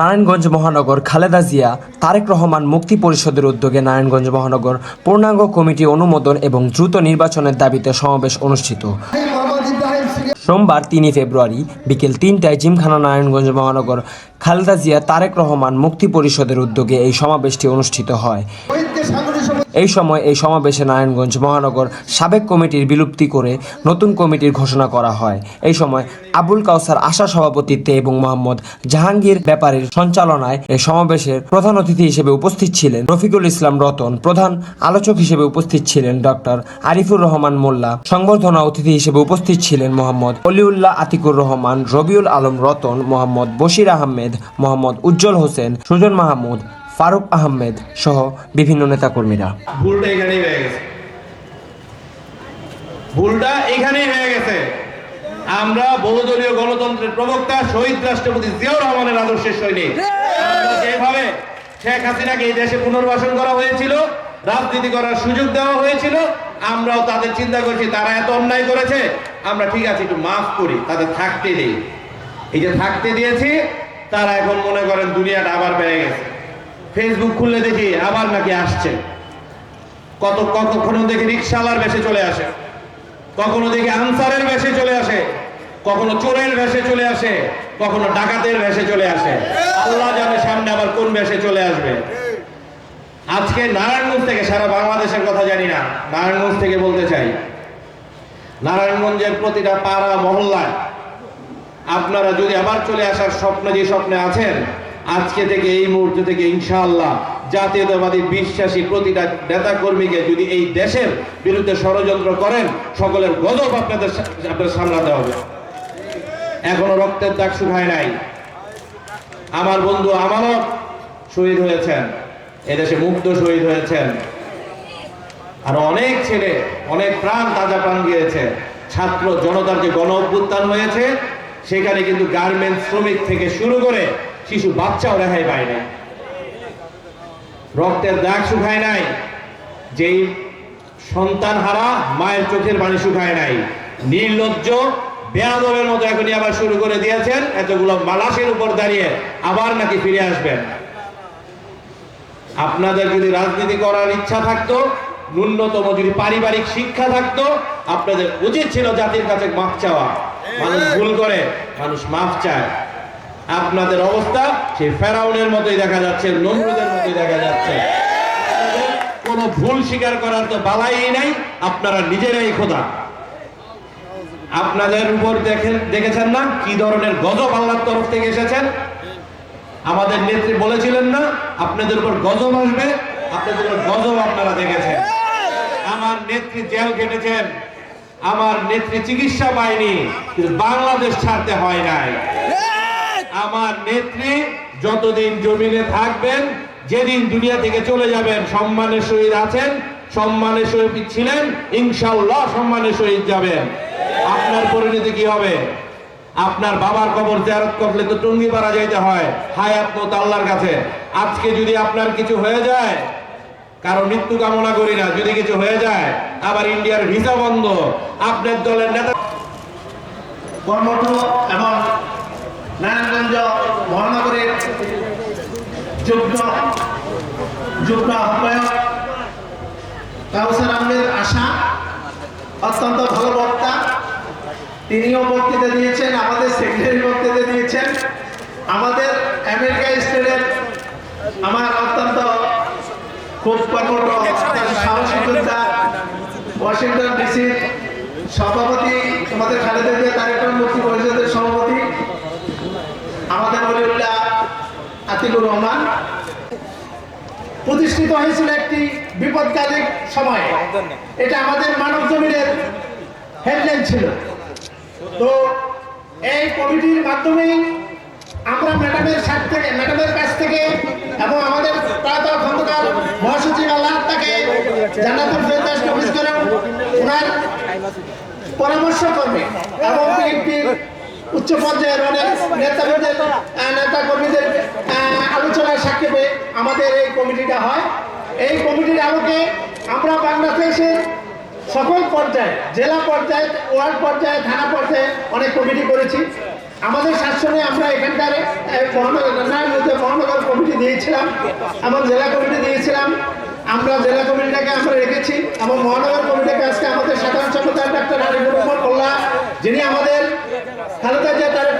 নারায়ণগঞ্জ মহানগর খালেদা জিয়া, তারেক রহমান মুক্তি পরিষদের উদ্যোগে নারায়ণগঞ্জ মহানগর পূর্ণাঙ্গ কমিটি অনুমোদন এবং দ্রুত নির্বাচনের দাবিতে সমাবেশ অনুষ্ঠিত। সোমবার তিনই ফেব্রুয়ারি বিকেল তিনটায় জিমখানা নারায়ণগঞ্জ মহানগর খালেদা জিয়া, তারেক রহমান মুক্তি পরিষদের উদ্যোগে এই সমাবেশটি অনুষ্ঠিত হয়। এই সময় এই সমাবেশে নারায়ণগঞ্জ মহানগর সাবেক কমিটির বিলুপ্তি করে নতুন কমিটির ঘোষণা করা হয়। এই সময় আবুল কাউসার আশা সভাপতিত্বে এবং মোহাম্মদ জাহাঙ্গীর ব্যাপারীর সঞ্চালনায় এই সমাবেশের প্রধান অতিথি হিসেবে উপস্থিত ছিলেন রফিকুল ইসলাম রতন, প্রধান আলোচক হিসেবে উপস্থিত ছিলেন ডক্টর আরিফুর রহমান মোল্লা, সংবর্ধনা অতিথি হিসেবে উপস্থিত ছিলেন মোহাম্মদ অলিউল্লাহ আতিকুর রহমান, রবিউল আলম রতন, মোহাম্মদ বশির আহমেদ, মোহাম্মদ উজ্জ্বল হোসেন, সুজন মাহমুদ ফারুক আহমেদ সহ বিভিন্ন নেতাকর্মীরা। ভুলটা এখানেই হয়ে গেছে। ভুলটা এখানেই হয়ে গেছে। আমরা বহুদলীয় গণতন্ত্রের প্রবক্তা শহীদ রাষ্ট্রপতি জিয়াউর রহমানের আদর্শের সৈনিক। যেভাবে শেখ হাসিনাকে এই দেশে পুনর্বাসন করা হয়েছিল রাজনীতি করার সুযোগ দেওয়া হয়েছিল আমরাও তাদের চিন্তা করছি তারা এত অন্যায় করেছে আমরা ঠিক আছে একটু মাফ করি তাদের থাকতে দিই। এই যে থাকতে দিয়েছি তারা এখন মনে করেন দুনিয়াটা আবার বেড়ে গেছে। ফেসবুক খুললে দেখি আবার নাকি আসছে। কত কখনো দেখি রিক্সাওয়ালার বেশে চলে আসে। কখনো দেখি আনসারের বেশে চলে আসে। কখনো চোরের বেশে চলে আসে। কখনো ডাকাতের বেশে চলে আসে। আল্লাহ জানে সামনে আবার কোন বেশে চলে আসবে। আজকে নারায়ণগঞ্জ থেকে সারা বাংলাদেশের কথা জানি না। নারায়ণগঞ্জ থেকে বলতে চাই। নারায়ণগঞ্জের প্রতিটা পাড়া, মহল্লায় আপনারা যদি আবার চলে আসার স্বপ্ন যে স্বপ্নে আছেন আজকে থেকে, এই মুহূর্ত থেকে ইনশাআল্লাহ জাতীয়তাবাদী বিশ্বাসী প্রতিটা নেতা কর্মীকে যদি এই দেশের বিরুদ্ধে ষড়যন্ত্র করেন, সকলের গজব আপনাদের আপনাদের সামলাতে হবে। এখনও রক্তের দাগ শুকায় নাই। আমার বন্ধু আমানত শহীদ হয়েছেন। এদেশে মুগ্ধ শহীদ হয়েছেন। আর অনেক ছেলে, অনেক প্রাণ তাজা প্রাণ গিয়েছে। ছাত্র জনতার যে গণ অভ্যুত্থান হয়েছে, সেখানে কিন্তু গার্মেন্টস শ্রমিক থেকে শুরু করে শিশু বাচ্চাও রেহাই পায় নাই। রক্তের দাগ শুকায় নাই। যেই সন্তান হারা, মায়ের চোখের পানি শুকায় নাই। নির্লজ্জ, বেয়াদবের মতো এখনই আবার শুরু করে দিয়েছেন। এতগুলো মালাসের উপর দাঁড়িয়ে আবার নাকি ফিরে আসবেন। আপনাদের যদি রাজনীতি করার ইচ্ছা থাকতো, ন্যূনতম যদি পারিবারিক শিক্ষা থাকতো, আপনাদের উচিত ছিল জাতির কাছে মাপ চাওয়া। মানুষ ভুল করে, মানুষ মাপ চায়। আপনাদের অবস্থা, সেই ফেরাউনের মতোই দেখা যাচ্ছে নমরুদের মতোই দেখা যাচ্ছে। কোনো ভুল স্বীকার করার তো বালাই নাই, আপনারা নিজেরাই খোদা। আপনাদের উপর দেখেন দেখেছেন না কি ধরনের গজব আল্লাহর তরফ থেকে এসেছেন? আমাদের নেত্রী বলেছিলেন না, আপনাদের উপর গজব আসবে, আপনাদের উপর গজব আপনারা দেখেছেন। আমার নেত্রী জেল কেটেছেন আমার নেত্রী চিকিৎসা পায়নি বাংলাদেশ ছাড়তে হয় নাই। আমার নেত্রী যতদিন জমিনে থাকবেন, যেদিন দুনিয়া থেকে চলে যাবেন, সম্মানের সহিত আছেন, সম্মানের সহিত ছিলেন ইনশাল্লাহ সম্মানের সহিত যাবেন। আপনার পরিণতি কি হবে? আপনার বাবার কবর জিয়ারত করলে তো টুঙ্গি পাড়া যাইতে হয়, হায়াত মত আল্লাহর কাছে। আজকে যদি আপনার কিছু হয়ে যায়, কারও মৃত্যু কামনা করি না, যদি কিছু হয়ে যায়, আবার ইন্ডিয়ার ভিসা বন্ধ, আপনার দলের নেতা কর্মঠ এবং নারায়ণগঞ্জ মহানগরের যোগ্য যোগ্য আহ্বায়ক কাউসার আহমেদ আশা, অত্যন্ত ভালো বক্তা। তিনিও বক্তৃতা দিয়েছেন, আমাদের সেক্রেটারি বক্তৃতা দিয়েছেন। আমাদের আমেরিকা স্টেটের আমার অত্যন্ত খুব কর্মঠ অত্যন্ত সাহসী যোদ্ধা ওয়াশিংটন ডিসির সভাপতি আমাদের খালেদা জিয়া কার্যক্রম মুক্তি পরিষদের সভাপতি আমাদের অলিউল্লাহ আতিকুর রহমান, প্রতিষ্ঠিত হয়েছিল একটি বিপদকালীন সময়ে। এটা আমাদের মানব জমিনের হেডলাইন ছিল। তো এই কমিটির মাধ্যমেই আমরা ম্যাডামের সাথ থেকে, ম্যাডামের কাছ থেকে এবং আমাদের প্রাত খন্দকার মহাসচিব আল্লাহ তাকে জান্নাতুল ফেরদাস অফিস করে ওনার পরামর্শ করবে এবং বিএনপির উচ্চ পর্যায়ের অনেক নেতাদের নেতা আমাদের এই কমিটিটা হয়। এই কমিটির আলোকে আমরা বাংলাদেশের সকল পর্যায়ে জেলা পর্যায়ে ওয়ার্ড পর্যায়ে থানা পর্যায়ে অনেক কমিটি করেছি। আমাদের শাসনে আমরা এখানকার আহ, মহানগর- দিয়েছিলাম এবং জেলা কমিটি দিয়েছিলাম। আমরা জেলা কমিটিটাকে আমরা রেখেছি এবং মহানগর কমিটিকে আজকে আমাদের সাধারণ সম্পাদক ডাক্তার আরিফুর রহমান যিনি আমাদের খালেদা জিয়া তারেক